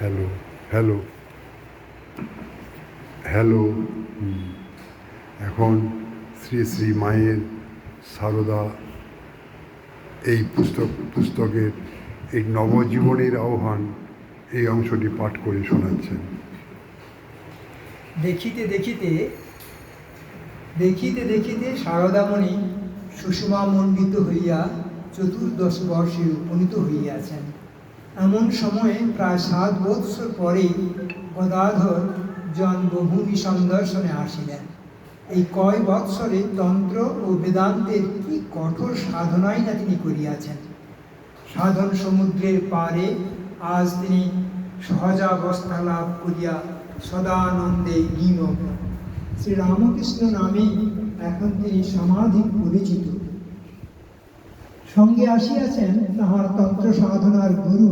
Hello hello hello. এখন শ্রী শ্রী মায়ের সারদা এই পুস্তক, পুস্তকের এই নবজীবনের আহ্বান এই অংশটি পাঠ করে শোনাচ্ছেন। দেখিতে দেখিতে দেখিতে দেখিতে শারদামণি সুষমা মণ্ডিত হইয়া চতুর্দশ বর্ষে উপনীত হইয়াছেন। এমন সময়ে প্রায় সাত বৎসর পরে গদাধর জন্মভূমি সন্দর্শনে আসিলেন। এই কয় বৎসরে তন্ত্র ও বেদান্তের কি কঠোর সাধনাই না তিনি করিয়াছেন। সাধন সমুদ্রের পারে আজ তিনি সহজাবস্থা লাভ করিয়া সদানন্দে নিমগ্ন। শ্রী রামকৃষ্ণ নামেই এখন তিনি সমাধি পরিচিত সঙ্গে আসিয়াছেন তাহার তন্ত্র সাধনার গুরু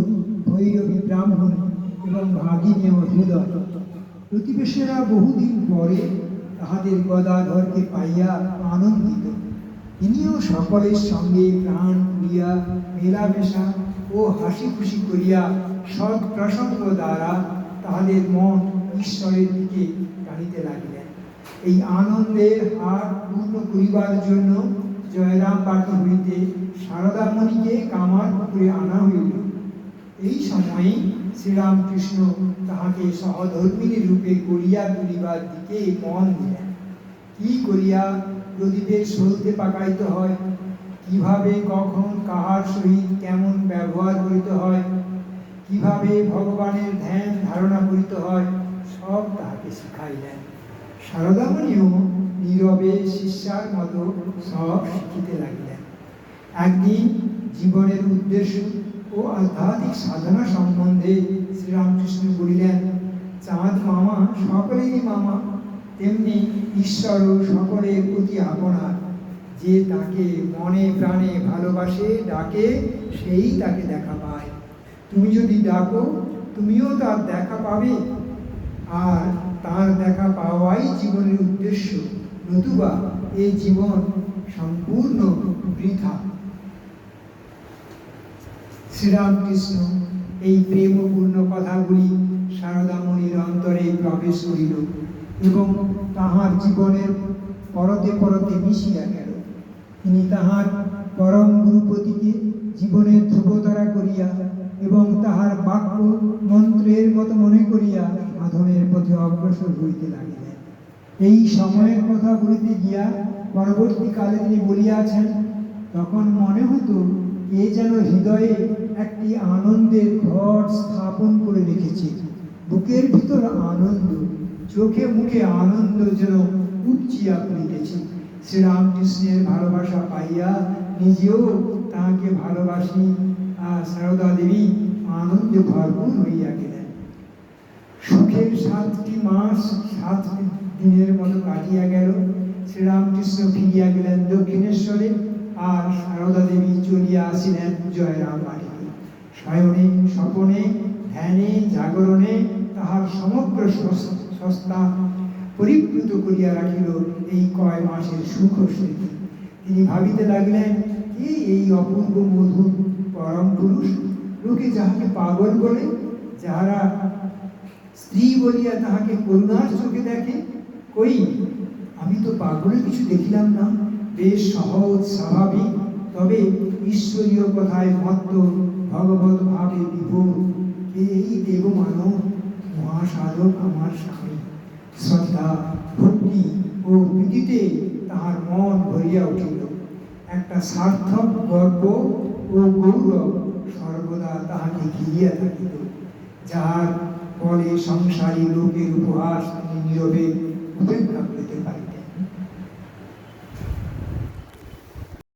ভৈরবী ব্রাহ্মণ এবং ভাগিনী ও হৃদয়। প্রতিবেশীরা বহুদিন পরে তাহাদের গদাধরকে পাইয়া আনন্দিত। তিনিও সকলের সঙ্গে প্রাণ করিয়া মেলামেশা ও হাসি খুশি করিয়া সৎ প্রসঙ্গ দ্বারা তাহাদের মন ঈশ্বরের দিকে টানিতে লাগিলেন। এই আনন্দের হার পূর্ণ করিবার জন্য জয়রাম বাটি হইতে শারদামণিকে কামার পুকুরে আনা হইল। এই সময়ে শ্রীরামকৃষ্ণ তাহাকে সহধর্মিনী রূপে গড়িয়া তুলিবার দিকে মন দিলেন। কি করিয়া প্রদীপের সলতে পাকাইতে হয়? কীভাবে, কখন, কাহার সহিত কেমন ব্যবহার করিতে হয়? কীভাবে ভগবানের ধ্যান ধারণা করিতে হয়? সব তাহাকে শিখাইলেন। শারদামণিও নীরবে শিষ্যার মতো সব শিখিতে লাগিলেন। একদিন জীবনের উদ্দেশ্য ও আধ্যাত্মিক সাধনা সম্বন্ধে শ্রীরামকৃষ্ণ বলিলেন, চাঁদ মামা সকলেরই মামা, তেমনি ঈশ্বরও সকলের প্রতি আপনার। যে তাকে মনে প্রাণে ভালোবাসে, ডাকে, সেই তাকে দেখা পায়। তুমি যদি ডাকো, তুমিও তার দেখা পাবে। আর তার দেখা পাওয়াই জীবনের উদ্দেশ্য, নতুবা এই জীবন সম্পূর্ণ বৃথা। শ্রীরামকৃষ্ণ এই প্রেমপূর্ণ কথাগুলি শারদামণির অন্তরে প্রবেশ করিল এবং তাহার জীবনের পরতে পরতে মিশিয়া গেল। তিনি তাহার পরম গুরুপতিকে জীবনের ধ্রুবতারা করিয়া এবং তাহার বাক্য মন্ত্রের মতো মনে করিয়া সাধনের পথে অগ্রসর হইতে লাগিলেন। এই সময়ের কথা বলিতে গিয়া পরবর্তীকালে তিনি বলিয়াছেন, তখন মনে হতো কে যেন হৃদয়ে একটি আনন্দের ঘর স্থাপন করে রেখেছে। বুকের ভিতর আনন্দ, চোখে মুখে আনন্দ যেন উপচিয়া পড়িতেছে শ্রীরামকৃষ্ণের ভালোবাসা পাইয়া নিজেও তাহাকে ভালোবাসি আর সারদা দেবী আনন্দে ভরপুর হইয়া গেলেন। সুখের সাতটি দিনের মতো কাটিয়া গেল। শ্রীরামকৃষ্ণ ফিরিয়া গেলেন দক্ষিণেশ্বরে আর সারদা দেবী চলিয়া আসিলেন জয়রাম বাড়িতে শয়নে, স্বপনে, ধ্যানে, জাগরণে তাহার সমগ্র সস্তা পরিপ্লুত করিয়া রাখিল এই কয় মাসের সুখ স্মৃতি। তিনি ভাবিতে লাগলেন, কে এই অপূর্ব মধুর পরম পুরুষ? লোকে যাহাকে পাগল বলে, যাহারা স্ত্রী বলিয়া তাহাকে করুণার চোখে দেখে কই? আমি তো পাগলের কিছু দেখিলাম না। বেশ সহজ, স্বাভাবিক। তবে ঈশ্বরীয় কথায় মত্ত, ভগবত ভাবে বিভোর। এই দেব মানব মহাসাধক আমার স্বামী? শ্রদ্ধা, ভক্তি ও প্রীতিতে তাহার মন ভরিয়া উঠিল। একটা সার্থক গর্ব ও গৌরব সর্বদা তাহাকে ঘিরিয়া থাকিত। যার ফলে সংসারী লোকের উপহাস তিনি নীরবে 全真的不要跟那